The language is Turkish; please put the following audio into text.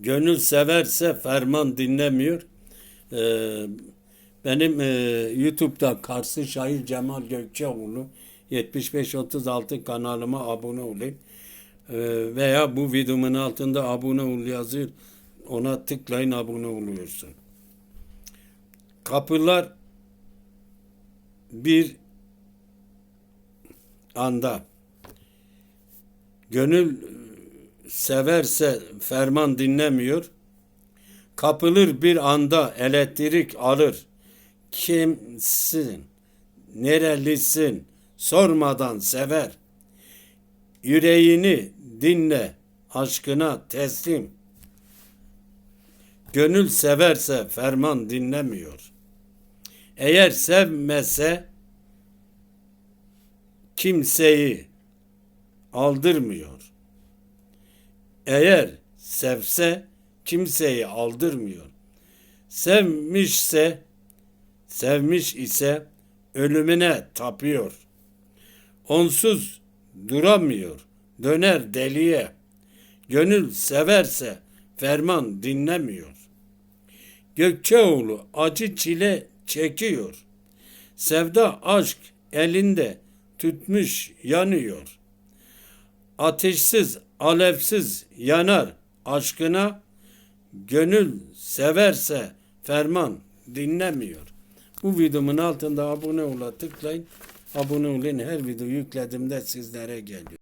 Gönül severse ferman dinlemiyor. Ee, benim e, YouTube'da Karşı Şair Cemal Gökçeoğlu 7536 kanalıma abone olayım. Ee, veya bu videomun altında abone ol yazıyor. Ona tıklayın abone oluyorsun. Kapılar bir anda gönül severse ferman dinlemiyor. Kapılır bir anda elektrik alır. Kimsin? Nerelisin? Sormadan sever. Yüreğini dinle, aşkına teslim. Gönül severse ferman dinlemiyor. Eğer sevmese kimseyi aldırmıyor. Eğer sevse kimseyi aldırmıyor. Sevmişse, sevmiş ise ölümüne tapıyor. Onsuz duramıyor, döner deliye. Gönül severse ferman dinlemiyor. Gökçeoğlu acı çile çekiyor. Sevda aşk elinde tutmuş yanıyor. Ateşsiz, alevsiz yanar aşkına. Gönül severse ferman dinlemiyor. Bu videomun altında abone ola tıklayın. Abone olun her video yüklediğimde sizlere geliyor.